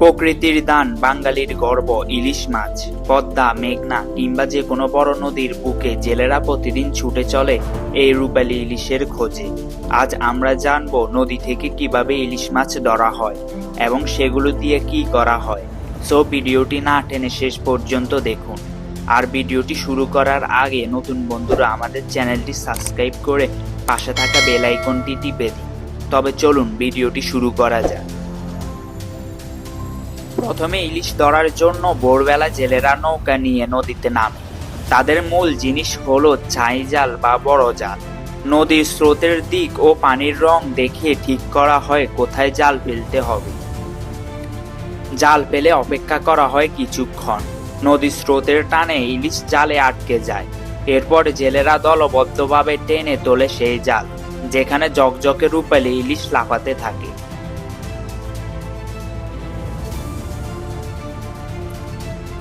প্রকৃতির দান, বাঙালির গর্ব, ইলিশ মাছ, পদ্মা, মেঘনা কিংবা যে কোনো বড় নদীর বুকে জেলেরা প্রতিদিন ছুটে চলে এই রূপালী ইলিশের খোঁজে। আজ আমরা জানব নদী থেকে কীভাবে ইলিশ মাছ ধরা হয় এবং সেগুলো দিয়ে কি করা হয়। সো ভিডিওটি না টেনে শেষ পর্যন্ত দেখুন। আর ভিডিওটি শুরু করার আগে নতুন বন্ধুরা আমাদের চ্যানেলটি সাবস্ক্রাইব করে পাশে থাকা বেল আইকনটি টিপে দিন। তবে চলুন ভিডিওটি শুরু করা যাক। প্রথমে ইলিশ ধরার জন্য ভোরবেলা জেলেরা নৌকা নিয়ে নদীতে নামে। তাদের মূল জিনিস হলো ছাই জাল বা বড় জাল। নদীর স্রোতের দিক ও পানির রং দেখে ঠিক করা হয় কোথায় জাল ফেলতে হবে। জাল পেলে অপেক্ষা করা হয় কিছুক্ষণ। নদীর স্রোতের টানে ইলিশ জালে আটকে যায়। এরপর জেলেরা দলবদ্ধভাবে টেনে তোলে সেই জাল, যেখানে জকজকে রূপালি ইলিশ লাফাতে থাকে।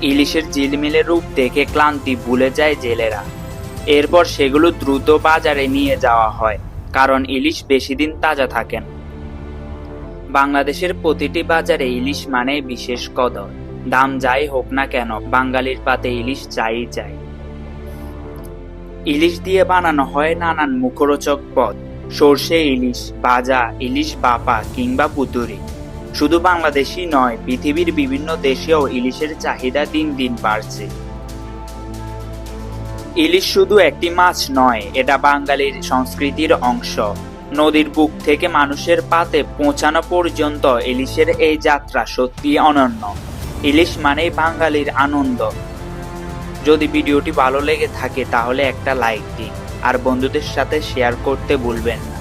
ইলিশের ঝিলমিলে রূপ দেখে ক্লান্তি ভুলে যায় জেলেরা। এরপর সেগুলো দ্রুত বাজারে নিয়ে যাওয়া হয়, কারণ ইলিশ বেশি দিন তাজা থাকেন বাংলাদেশের প্রতিটি বাজারে ইলিশ মানে বিশেষ কদর। দাম যাই হোক না কেন, বাঙালির পাতে ইলিশ চাই চাই ইলিশ দিয়ে বানানো হয় নানান মুখরোচক পদ। সর্ষে ইলিশ ভাজা ইলিশ বাপা কিংবা পুতুরি। শুধু বাংলাদেশই নয়, পৃথিবীর বিভিন্ন দেশেও ইলিশের চাহিদা দিন দিন বাড়ছে। ইলিশ শুধু একটি মাছ নয়, এটা বাঙালির সংস্কৃতির অংশ। নদীর বুক থেকে মানুষের পাতে পৌঁছানো পর্যন্ত ইলিশের এই যাত্রা সত্যি অনন্য। ইলিশ মানেই বাঙালির আনন্দ। যদি ভিডিওটি ভালো লেগে থাকে, তাহলে একটা লাইক দিন, আর বন্ধুদের সাথে শেয়ার করতে ভুলবেন না।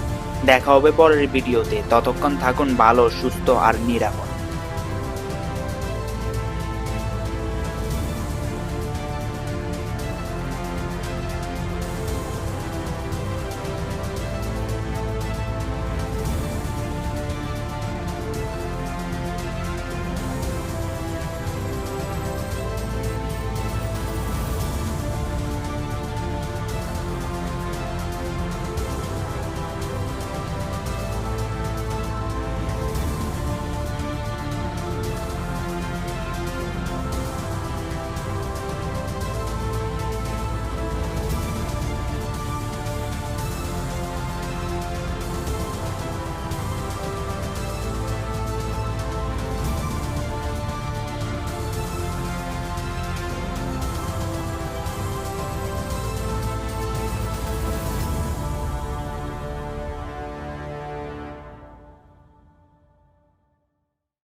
দেখা হবে পরের ভিডিওতে। ততক্ষণ থাকুন ভালো সুস্থ আর নিরাপদ।